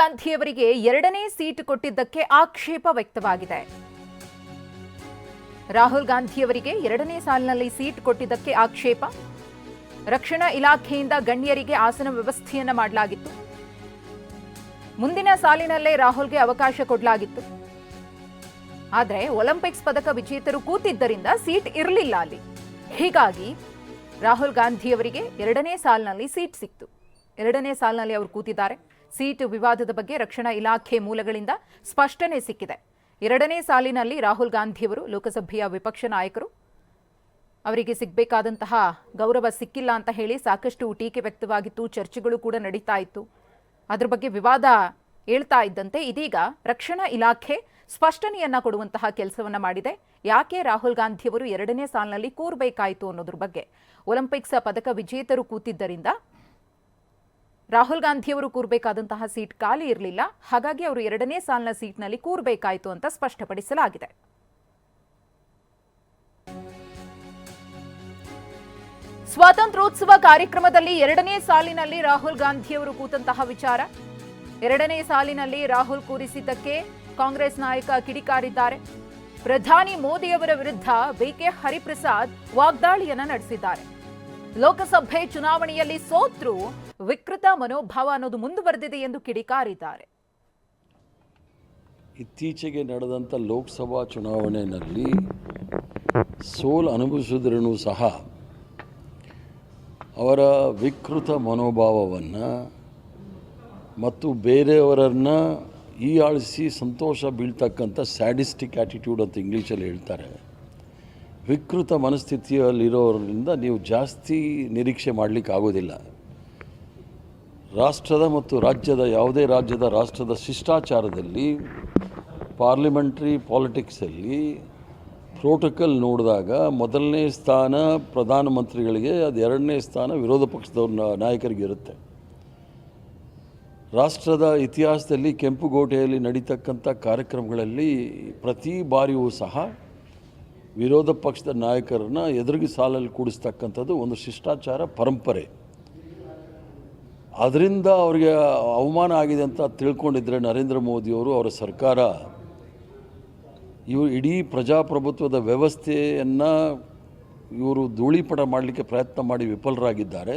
ಗಾಂಧಿಯವರಿಗೆ ಎರಡನೇ ಸೀಟ್ ಕೊಟ್ಟಿದ್ದಕ್ಕೆ ಆಕ್ಷೇಪ ವ್ಯಕ್ತವಾಗಿದೆ. ರಾಹುಲ್ ಗಾಂಧಿಯವರಿಗೆ ಎರಡನೇ ಸಾಲಿನಲ್ಲಿ ಸೀಟ್ ಕೊಟ್ಟಿದ್ದಕ್ಕೆ ಆಕ್ಷೇಪ. ರಕ್ಷಣಾ ಇಲಾಖೆಯಿಂದ ಗಣ್ಯರಿಗೆ ಆಸನ ವ್ಯವಸ್ಥೆಯನ್ನ ಮಾಡಲಾಗಿತ್ತು. ಮುಂದಿನ ಸಾಲಿನಲ್ಲೇ ರಾಹುಲ್ಗೆ ಅವಕಾಶ ಕೊಡಲಾಗಿತ್ತು. ಆದರೆ ಒಲಿಂಪಿಕ್ಸ್ ಪದಕ ವಿಜೇತರು ಕೂತಿದ್ದರಿಂದ ಸೀಟ್ ಇರಲಿಲ್ಲ ಅಲ್ಲಿ. ಹೀಗಾಗಿ ರಾಹುಲ್ ಗಾಂಧಿಯವರಿಗೆ ಎರಡನೇ ಸಾಲಿನಲ್ಲಿ ಸೀಟ್ ಸಿಕ್ತು. ಎರಡನೇ ಸಾಲಿನಲ್ಲಿ ಅವರು ಕೂತಿದ್ದಾರೆ. ಸೀಟ್ ವಿವಾದದ ಬಗ್ಗೆ ರಕ್ಷಣಾ ಇಲಾಖೆ ಮೂಲಗಳಿಂದ ಸ್ಪಷ್ಟನೆ ಸಿಕ್ಕಿದೆ. ಎರಡನೇ ಸಾಲಿನಲ್ಲಿ ರಾಹುಲ್ ಗಾಂಧಿಯವರು ಲೋಕಸಭೆಯ ವಿಪಕ್ಷ ನಾಯಕರು. ಅವರಿಗೆ ಸಿಗಬೇಕಾದಂತಹ ಗೌರವ ಸಿಕ್ಕಿಲ್ಲ ಅಂತ ಹೇಳಿ ಸಾಕಷ್ಟು ಟೀಕೆ ವ್ಯಕ್ತವಾಗಿತ್ತು. ಚರ್ಚೆಗಳು ಕೂಡ ನಡೀತಾ ಇತ್ತು. ಅದರ ಬಗ್ಗೆ ವಿವಾದ ಹೇಳ್ತಾ ಇದ್ದಂತೆ ಇದೀಗ ರಕ್ಷಣಾ ಇಲಾಖೆ ಸ್ಪಷ್ಟನೆಯನ್ನ ಕೊಡುವಂತಹ ಕೆಲಸವನ್ನ ಮಾಡಿದೆ. ಯಾಕೆ ರಾಹುಲ್ ಗಾಂಧಿಯವರು ಎರಡನೇ ಸಾಲಿನಲ್ಲಿ ಕೂರಬೇಕಾಯಿತು ಅನ್ನೋದ್ರ ಬಗ್ಗೆ ಒಲಿಂಪಿಕ್ಸ್ ಪದಕ ವಿಜೇತರು ಕೂತಿದ್ದರಿಂದ ರಾಹುಲ್ ಗಾಂಧಿಯವರು ಕೂರಬೇಕಾದಂತಹ ಸೀಟ್ ಖಾಲಿ ಇರಲಿಲ್ಲ. ಹಾಗಾಗಿ ಅವರು ಎರಡನೇ ಸಾಲಿನ ಸೀಟ್ನಲ್ಲಿ ಕೂರಬೇಕಾಯಿತು ಅಂತ ಸ್ಪಷ್ಟಪಡಿಸಲಾಗಿದೆ. ಸ್ವಾತಂತ್ರ್ಯೋತ್ಸವ ಕಾರ್ಯಕ್ರಮದಲ್ಲಿ ಎರಡನೇ ಸಾಲಿನಲ್ಲಿ ರಾಹುಲ್ ಗಾಂಧಿಯವರು ಕೂತಂತಹ ವಿಚಾರ. ಎರಡನೇ ಸಾಲಿನಲ್ಲಿ ರಾಹುಲ್ ಕೂರಿಸಿದ್ದಕ್ಕೆ ಕಾಂಗ್ರೆಸ್ ನಾಯಕ ಕಿಡಿಕಾರಿದ್ದಾರೆ. ಪ್ರಧಾನಿ ಮೋದಿಯವರ ವಿರುದ್ಧ ಬಿಕೆ ಹರಿಪ್ರಸಾದ್ ವಾಗ್ದಾಳಿಯನ್ನ ನಡೆಸಿದ್ದಾರೆ. ಲೋಕಸಭೆ ಚುನಾವಣೆಯಲ್ಲಿ ಸೋತ್ರು ವಿಕೃತ ಮನೋಭಾವ ಅನ್ನೋದು ಮುಂದುವರೆದಿದೆ ಎಂದು ಕಿಡಿಕಾರಿದ್ದಾರೆ. ಇತ್ತೀಚೆಗೆ ನಡೆದಂಥ ಲೋಕಸಭಾ ಚುನಾವಣೆಯಲ್ಲಿ ಸೋಲು ಅನುಭವಿಸಿದ್ರೂ ಸಹ ಅವರ ವಿಕೃತ ಮನೋಭಾವವನ್ನು ಮತ್ತು ಬೇರೆಯವರನ್ನು ಈ ಆಳಿಸಿ ಸಂತೋಷ ಬೀಳ್ತಕ್ಕಂಥ ಸ್ಯಾಡಿಸ್ಟಿಕ್ ಆ್ಯಟಿಟ್ಯೂಡ್ ಅಂತ ಇಂಗ್ಲೀಷಲ್ಲಿ ಹೇಳ್ತಾರೆ. ವಿಕೃತ ಮನಸ್ಥಿತಿಯಲ್ಲಿರೋರಿಂದ ನೀವು ಜಾಸ್ತಿ ನಿರೀಕ್ಷೆ ಮಾಡಲಿಕ್ಕೆ ಆಗೋದಿಲ್ಲ ರಾಷ್ಟ್ರದ ಮತ್ತು ರಾಜ್ಯದ ಯಾವುದೇ ರಾಜ್ಯದ ರಾಷ್ಟ್ರದ ಶಿಷ್ಟಾಚಾರದಲ್ಲಿ, ಪಾರ್ಲಿಮೆಂಟ್ರಿ ಪಾಲಿಟಿಕ್ಸಲ್ಲಿ ಪ್ರೋಟೋಕಾಲ್ ನೋಡಿದಾಗ ಮೊದಲನೇ ಸ್ಥಾನ ಪ್ರಧಾನಮಂತ್ರಿಗಳಿಗೆ, ಅದು ಎರಡನೇ ಸ್ಥಾನ ವಿರೋಧ ಪಕ್ಷದವ್ರ ನಾ- ನಾಯಕರಿಗೆ ಇರುತ್ತೆ. ರಾಷ್ಟ್ರದ ಇತಿಹಾಸದಲ್ಲಿ ಕೆಂಪುಗೋಟೆಯಲ್ಲಿ ನಡೀತಕ್ಕಂಥ ಕಾರ್ಯಕ್ರಮಗಳಲ್ಲಿ ಪ್ರತಿ ಬಾರಿಯೂ ಸಹ ವಿರೋಧ ಪಕ್ಷದ ನಾಯಕರನ್ನ ಎದುರಿಗೆ ಸಾಲಲ್ಲಿ ಕೂಡಿಸ್ತಕ್ಕಂಥದ್ದು ಒಂದು ಶಿಷ್ಟಾಚಾರ ಪರಂಪರೆ. ಅದರಿಂದ ಅವರಿಗೆ ಅವಮಾನ ಆಗಿದೆ ಅಂತ ತಿಳ್ಕೊಂಡಿದ್ರೆ ನರೇಂದ್ರ ಮೋದಿಯವರು ಅವರ ಸರ್ಕಾರ ಇವರು ಇಡೀ ಪ್ರಜಾಪ್ರಭುತ್ವದ ವ್ಯವಸ್ಥೆಯನ್ನು ಇವರು ಧೂಳಿಪಟ ಮಾಡಲಿಕ್ಕೆ ಪ್ರಯತ್ನ ಮಾಡಿ ವಿಫಲರಾಗಿದ್ದಾರೆ.